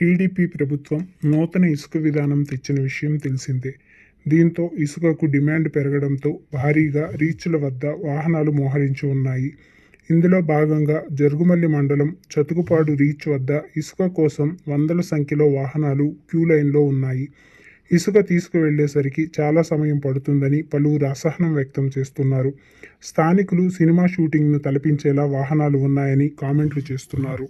TDP ప్రభుత్వం నూతన ఇసుక విధానం తెచ్చిన విషయం తెలిసిందే. దీంతో ఇసుకకు డిమాండ్ పెరగడంతో భారీగా రీచ్ల వద్ద వాహనాలు మోహరించి ఉన్నాయి. ఇందులో భాగంగా జరుగుమల్లి మండలం చతుకుపాడు రీచ్ వద్ద ఇసుక కోసం వందల సంఖ్యలో వాహనాలు క్యూ లైన్లో ఉన్నాయి. ఇసుక తీసుకువెళ్ళేసరికి చాలా సమయం పడుతుందని పలువురు అసహనం వ్యక్తం చేస్తున్నారు. స్థానికులు సినిమా షూటింగ్ను తలపించేలా వాహనాలు ఉన్నాయని కామెంట్లు చేస్తున్నారు.